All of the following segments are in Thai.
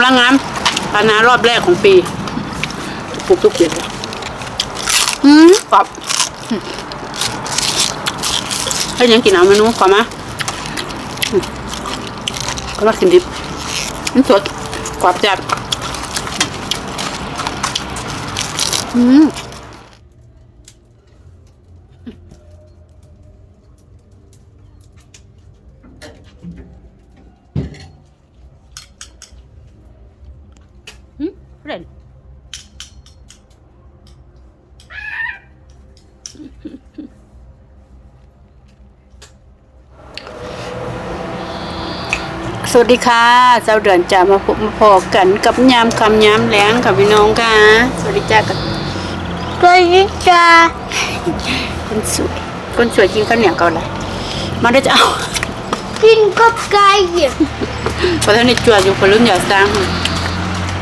ำลังงามปลาน้ารอบแรกของปีปลูกทุกเดือนเลยอืมกรอบอืมให้ยังกินเอาเมนูขอมาอืมก็มากินดิบมันสดกรอบจัดอืม Hmm? Ren. Ren สวัสดีค่ะเจ้าเดือนจะมาพบมาพอกันกับยามคำยามแรงค่ะพี่น้องค่ะ สวัสดีจ้ากับสวัสดีจ้าคนสวยคนสวยกินข้าวเหนียวเกาอะไรมาได้จะเอากินกับไก่ เพราะท่านนี่จวดอยู่คนรุ่นอย่าสร้าง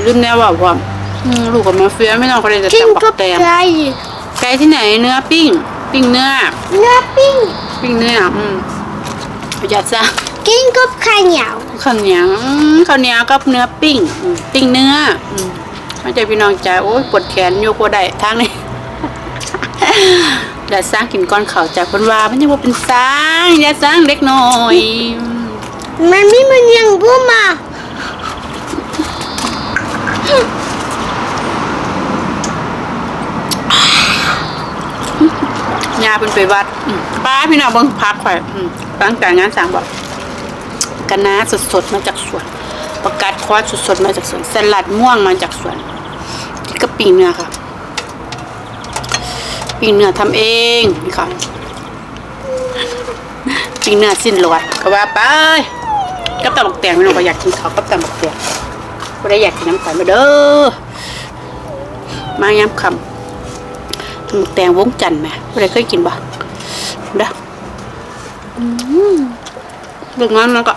รุ่นแนวว่าว่าอืมลูกกับมาเฟียไม่ต้องเขาเลยจะกินตำบักักบแตงไก่ไก่ที่ไหนเนื้อปิ้ง ปิ้งเนื้อ เนื้อปิ้ง ปิ้งเนื้ออืมประหยัดซะกินกับไข่เหนียวข้าวเหนียวอืมข้าวเหนียวกับเนื้อปิ้งอืมปิ้งเนื้ออืมไม่ใจพี่น้องจ๋าโอ้ยปวดแขนโยกบ่ได้ทางนี้ อย่าสร้างกินก้อนเขาวจากคนว่ามันยังว่าเป็นสร้างอย่าสร้างเล็กน้อยอืมมันไม่มันยังพูดมา ยาเป็นไปวัดป้าพี่น้องเบิ่งพักข่อยตั้งแต่งานสางบอกกันนาสดๆมาจากสวน ประกาศคอสสดๆมาจากสวน สลัดม่วงมาจากสวนนี่ก็ปิ้งเนื้อค่ะปิเนื้อทำเองนี่ค่ะปิเนื้อสิ้นหลอดก็ว่าไปกับตำบักแตงไม่น้องก็อยากกินเขากับตำบักแตง ก็ได้อยากกินน้ำตาลมาเด้อมาย้ำคำตำบักแตงวงจันทร์ไหมไม่ได้เคยกินบ่เด้ออืมเรื่องนั้นแล้วก็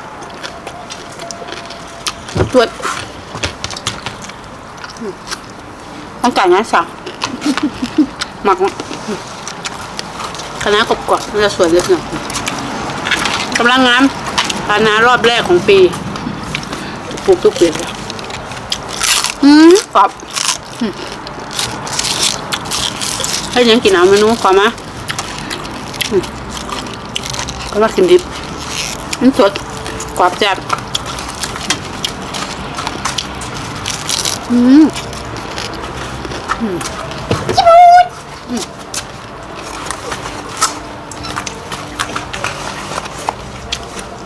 ตรวจต้องการงานสั่งหมักคณะกรอบๆมันจะสวยเลยหน่อยกำลังงามปานารอบแรกของปีปลูกทุกปีเลย อืมกรอบให้ยังกินเอาเมนูขอมาก็มากินดิบมันสดกรอบจัดอืม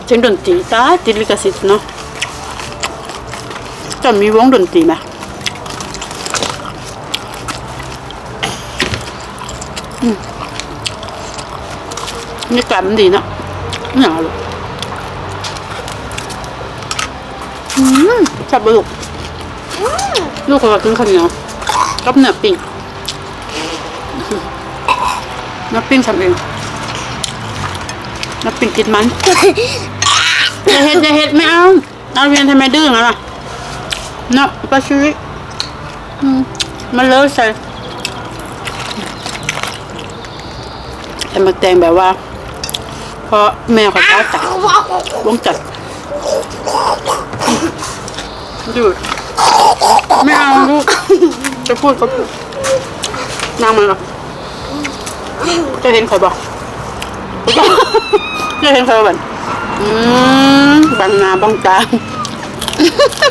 เสียงดนตรีตาติดลิขสิทธิ์เนาะ จะมีวงดนตรีไหมอืมนี่กลับมันดีเนาะหนาวลูกอืมชอบปะลูกลูกก็กินข้าวเหนียวกับเนื้อปิ้งเนื้อปิ้งทำเองเนื้อปิ้งติดมันอย่าเห็ดอย่าเห็ดไม่เอาเอาเรียนทำไมดื้องั้นล่ะ เนาะปลาชิริอืมมันเลอะใส่แต่มาแต่งแบบว่า เพราะแม่เขาท้าจัดวงจัดดูดไม่เอาลูกจะพูดก็พูดนั่งมันหรอจะเห็นใครบอกจะเห็นใครบ้างอืมบังหนาบังตาอืมกัดคอดนะ แม่นี่ ไม่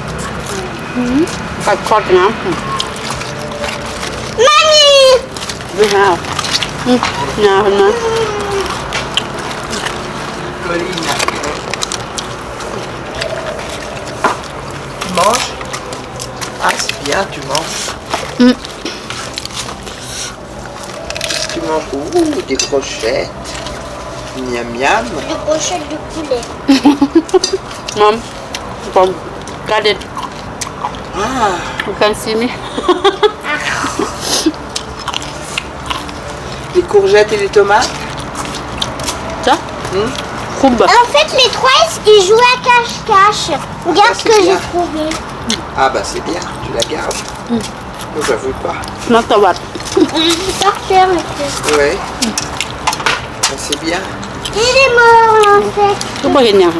ห้าวอืม หนาพันนะ Colline. Tu manges Ah, c'est bien, tu manges. Mm. Tu manges ouh, des brochettes. Miam miam. de brochette de poulet มอมผมกาเด็ด Ah, you can see me les courgettes et les tomates. จ้ะ Hmm คุมแบบ En fait, les trois, ils jouent à cache-cache. Regarde Ah, ce que c'est j'ai bien. trouvé. Ah bah c'est bien, tu la gardes. Oh, J'avoue pas. นักตะวัด Je vais sortir monsieur. Ouais. Ah, c'est bien. Il est mort, en fait. ก็บ่เห็นอย่าง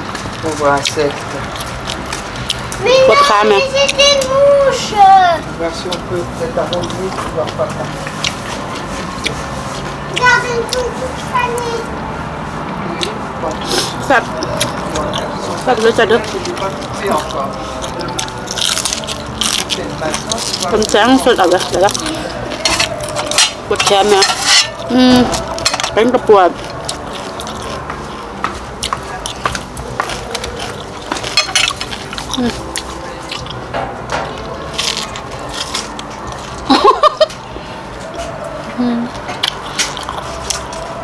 On voit insectes. Mais Votre non, âme. mais c'est des mouches. Voir si on peut peut-être arranger leur papa. Regarde une toute famille. แซ่บแซ่บเลยจ้ะเด้อ Je l'ai pas coupé encore. C'est maintenant, tu vois. คนแจ้งสุดเอาเลยเดี๋ยวนะปวดแขนเนี่ยอืมเป็นกระปวด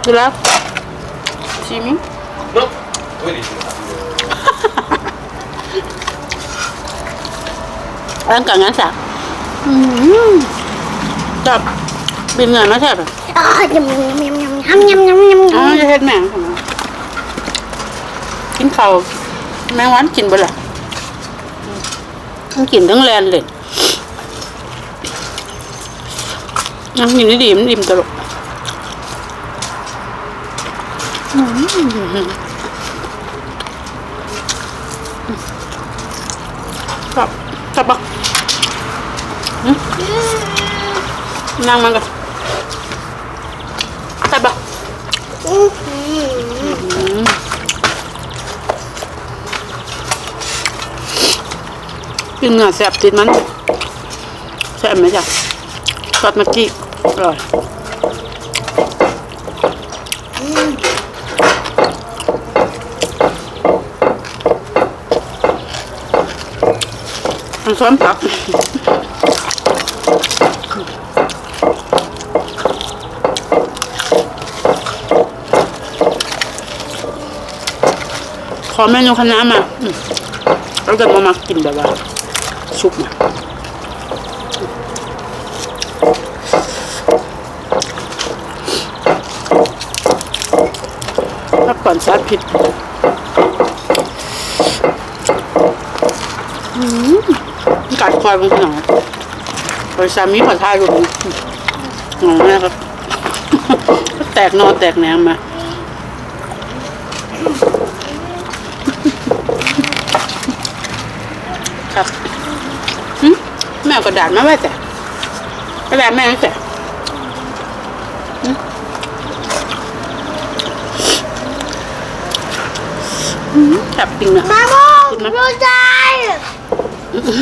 ดูแล้วชิมิ Non Oui, les choses. ร่างกายงั้นสักอืมจับบินเงินมาแทบ Ah, yum, yum, yum, yum, yum, yum, yum, yum, อ๋อ yum. จะเฮ็ดแมงทำไมกินข้าวแมงวันกินบ่ล่ะมันกินทั้งแลนเลยยังกินได้ดีมันอิ่มตลก อืมชอบชอบปะอืมนั่งมันกันชอบปะกินเนื้อแซ่บติดมันแซ่บไหมจ๊ะซอสเมื่อกี้อร่อย มันซ้อนผักขอเมนูคณะมาอืมแล้วก็มามากินแบบว่าซุปนะถ้าก่อนซาผิดอืม กัดคอยบางทีหน่อยบริษัทมีผัดไทยรูปนี้งงมากครับ แตกนอนแตกแหนมมาครับหึแม่เอากระดาษมาไว้แต่กระดาษแม่ไม่แต่หึหึจับปิงนะ Maman, Dis-moi. Rosaille Aidez-moi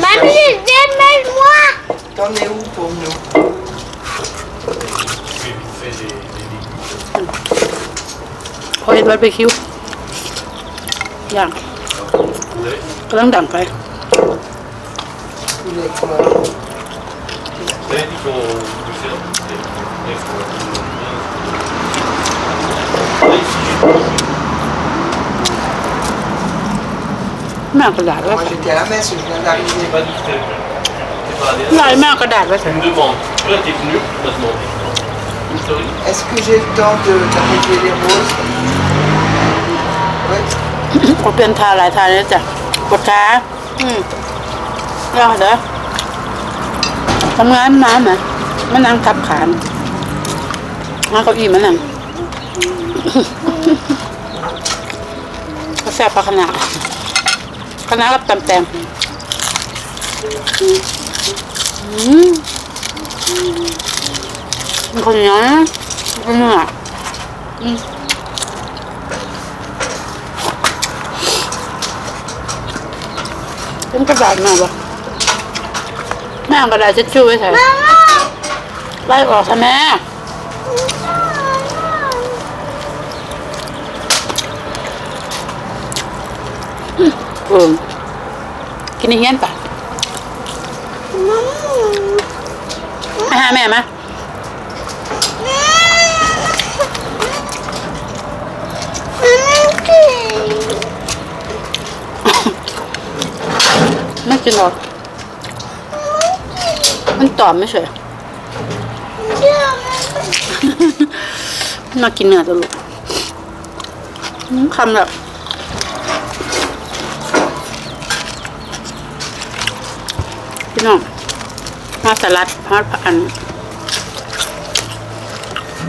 Mamie, démêle-moi T'en es où pour nous Thôi barbecue Dạ Cái lắng đằng phải Lê, Nico, Nico, Nico, Nico, Nico, แม่เอากระดาษไว้ Moi j'étais à la messe, je viens Je t'ai d'arriver. pas dit que t'es t'es pas allé. ลายแม่เอากระดาษไว้แต่ Tu me demandes. Là, t'es venu, tu m'as demandé. Sorry. Est-ce que j'ai le temps de d'arriver les roses Oui. ผมเป็นทาหลายทาเลยจ้ะปวดขาอืมรอเด้อทำงานมาไหมมานั่งทับขานมาเก้าอี้มานั่งก็ แซ่บปลาขนาดขนาดกับตำแตงอืมมันคนเหนียวนะเป็นเนื้ออืมเป็นกระดาษมาปะแม่เอากระดาษเช็ดชู่ไว้ใส่ Maman ไล่ออกซะแม่ เออกินในเฮียนปะมาหาแม่มาไม่กินหรอกมันตอบไม่ใช่มากินเนื้อตัวลูกคำแบบ พี่น้องมาสลัดฮอดอัน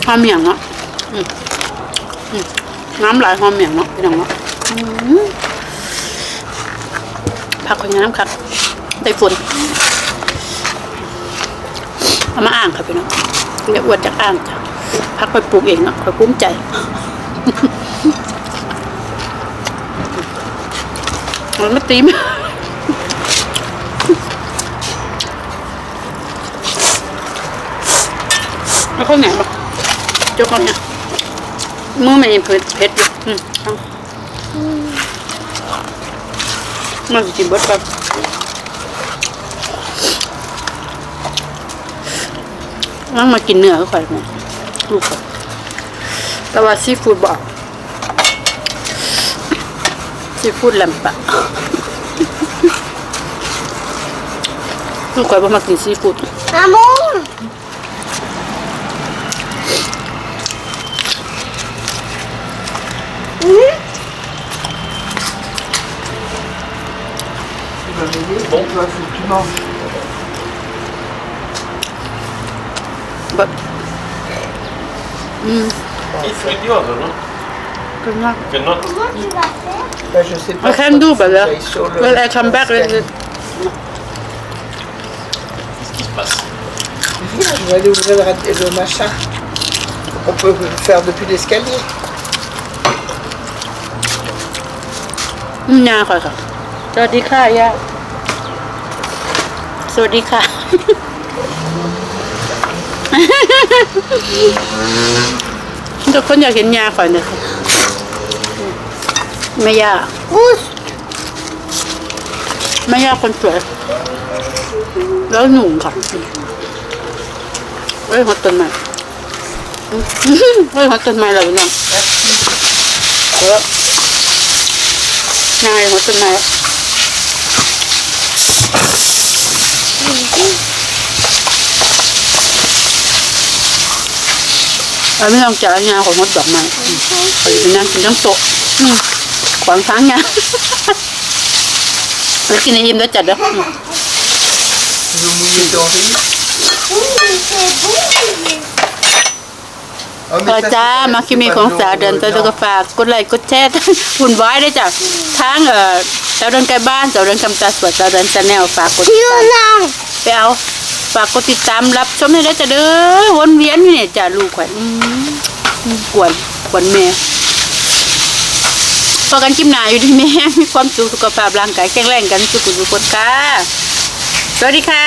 ฮอดเมียงเนาะน้ำไหลหอมเหมียงเนาะพี่น้องเนาะผักคนน้ำครับได้ฝนเอามาอ่างครับพี่น้องเรียกอวดจากอ่างจ้ะพักไปปลูกเองเนาะคอยภูมิใจมันไม่ตีมแล้ว ข้าวเหนียวปะจกข้าวเหนียวมือมันยังเผ็ดเผ็ดอยู่อืมเอามันสิบดแบบนั่งมากินเนื้อก็ค่อยมาลูกก่อนแต่ว่าซีฟู้ดบอกซีฟู้ดแลมปะลูกค่อยบ่มากินซีฟู้ด Maman Tu vas m'aider Bon. Toi, faut que tu manges. แบบอืม It's idiot, non ก็น่า Cannot. Comment tu vas faire Bah, je sais pas. I can do faut que better. j'aille sur le- When I come back, l'escalier. let's- Qu'est-ce qui se passe Viens, je vais aller ouvrir le, rad- le machin. On peut le faire depuis l'escalier. อืมยาค่ะค่ะสวัสดีค่ะยาสวัสดีค่ะ ทุกคนอยากเห็นยาข่อยนะคะไม่ยาก Pousse ไม่ยากคนสวยแล้วหนุ่มค่ะเอ้ยฮอตต้นไม้ เอ้ยฮอตต้นไม้เลยน้องเออนายฮอตต้นไม้เอาไม่ต้องจ่ายงานของฮอตดอกไม้ไปเป็นนั่งกินทั้งโต๊ะอืมขวางทางงานไปกินไออิ่มแล้วจัดเด้ออืม Tu veux mouiller ton riz Oui, mais c'est bon mais- Oh, พอจ้ามาคิมีของสาวเดิน euh, ตัวก็ฝากกดไลค์กดแชร์หุ่นไว้ได้จ้ะทั้งเอ่อสาวเดินไกลบ้านสาวเดินคำตาสวดสาวเดินชาแนลฝากกดติดตามไปเอาฝากกดติดตามรับชมให้ได้จ้ะเด้อวนเวียนอยู่เนี่ยจ้ะลูกข่อยอืมอืมกวนกวนแม่พอกันคลิปหนาอยู่ที่แม่มีความสุขสุขภาพร่างกายแข็งแรงกันสุขสุขคนค่ะสวัสดีค่ะ